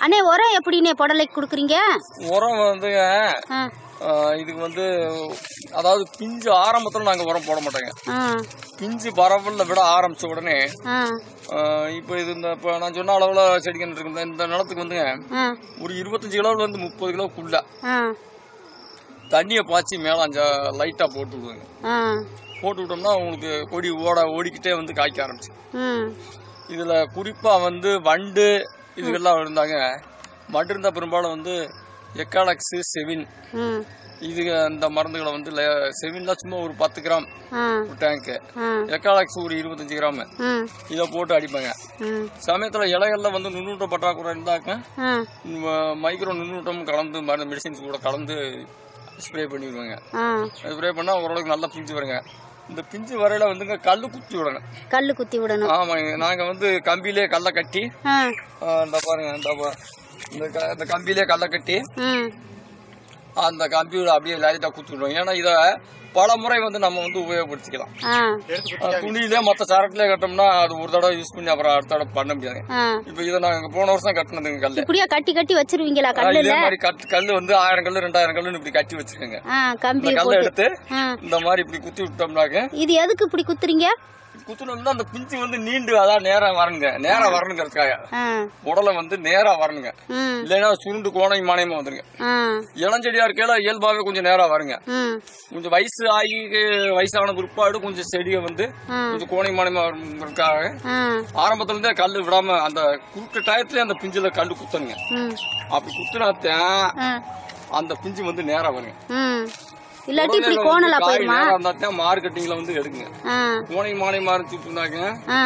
அண்ணே உரம் எப்படிண்ணே புடலைக்கு கொடுக்குறீங்க? உரம் வந்துங்க இதுக்கு வந்து அதாவது பிஞ்சு ஆரம்பத்தில் நாங்கள் உரம் போட மாட்டோங்க. பிஞ்சு பரவலில் விட ஆரம்பிச்ச உடனே இப்போ இது இந்த இப்போ நான் சொன்ன அளவில் இருக்கு இந்த நிலத்துக்கு வந்துங்க ஒரு இருபத்தஞ்சு கிலோவில் வந்து முப்பது கிலோக்குள்ள தண்ணியை பாய்ச்சி மேலே அஞ்சா லைட்டாக போட்டு விடுவோங்க. போட்டு விட்டோம்னா உங்களுக்கு கொடி ஓட ஓடிக்கிட்டே வந்து காய்க்க ஆரம்பிச்சு இதில் குறிப்பாக வந்து வண்டு இதுக்கெல்லாம் இருந்தாங்க. இருந்தால் பெரும்பாலும் வந்து எக்காலக்ஸு செவின் இது இந்த மருந்துகளை வந்து செவின்லாம் சும்மா ஒரு பத்து கிராம் ஒரு டேங்க்கு ஆ. எக்காலக்ஸ் ஒரு இருபத்தஞ்சு கிராம். இதை போட்டு அடிப்பாங்க. சமயத்தில் இலைகள்ல வந்து நுண்ணூட்ட பற்றாக்குறை இருந்தாக்க மைக்ரோ நுண்ணூட்டம் கலந்து மருந்து மெடிசின்ஸ் கூட கலந்து ஸ்ப்ரே பண்ணிடுவாங்க. ஸ்ப்ரே பண்ணால் ஓரளவுக்கு நல்லா பிஞ்சு வருங்க. இந்த பிஞ்சு வரையில வந்துங்க கல் குத்தி விடணும். கல் குத்தி விடணும். ஆமாங்க நாங்கள் வந்து கம்பியிலே கல்லை கட்டி இந்த பாருங்க இந்த இந்த க- இந்த கம்பியிலே கல்லை கட்டி அந்த கம்பியோட அப்படியே லைட்டாக குத்தி விடுவோம் ஏன்னா இதை பல முறை வந்து நம்ம வந்து உபயோகப்படுத்திக்கலாம். துணியிலே மற்ற சரக்குலேயே கட்டோம்னா அது ஒரு தடவை யூஸ் பண்ணி அப்புறம் அடுத்த தடவை பண்ண முடியாது. இப்போ இதை நாங்கள் போன வருஷம் கட்டினதுங்க கல் இப்படியா கட்டி கட்டி வச்சிருவீங்களா இதே கல்லுல? மாதிரி கட் கல் வந்து ஆயிரம் கல் ரெண்டாயிரம் கல்லுன்னு இப்படி கட்டி வச்சிருக்கேங்க. இந்த கல்லை போட்டு. எடுத்து இந்த மாதிரி இப்படி குத்தி விட்டோம்னாக்க இது எதுக்கு இப்படி குத்துறீங்க? குத்துனோம்னா அந்த பிஞ்சு வந்து நீண்டு அதான் நேரா வரணுங்க. நேரா வரணுங்கிறதுக்காக. உடலை வந்து நேரா வரணுங்க. இல்லைன்னா சுருண்டு கோணை மானியமா வந்துருங்க. இளஞ்செடியா இருக்கையில இயல்பாவே கொஞ்சம் நேரா வருங்க. கொஞ்சம் வயசு ஆகி வயசான பிற்பாடு கொஞ்சம் செடியை வந்து. கொஞ்சம் கோணை மானியமா வருங்கிறதுக்காக ஆரம்பத்துல இருந்தே கல் விடாம அந்த குறுக்க டயத்துல அந்த பிஞ்சுல கல் குத்தணுங்க அப்படி குத்துனாத்தான் அந்த பிஞ்சு வந்து நேரா வருங்க. இல்லாட்டி இப்படி கோணலா போயிருமா? மார்க்கெட்டிங்ல வந்து எடுக்குங்க கோணை மானை மாறிச்சுட்டுனாக்க ஆ.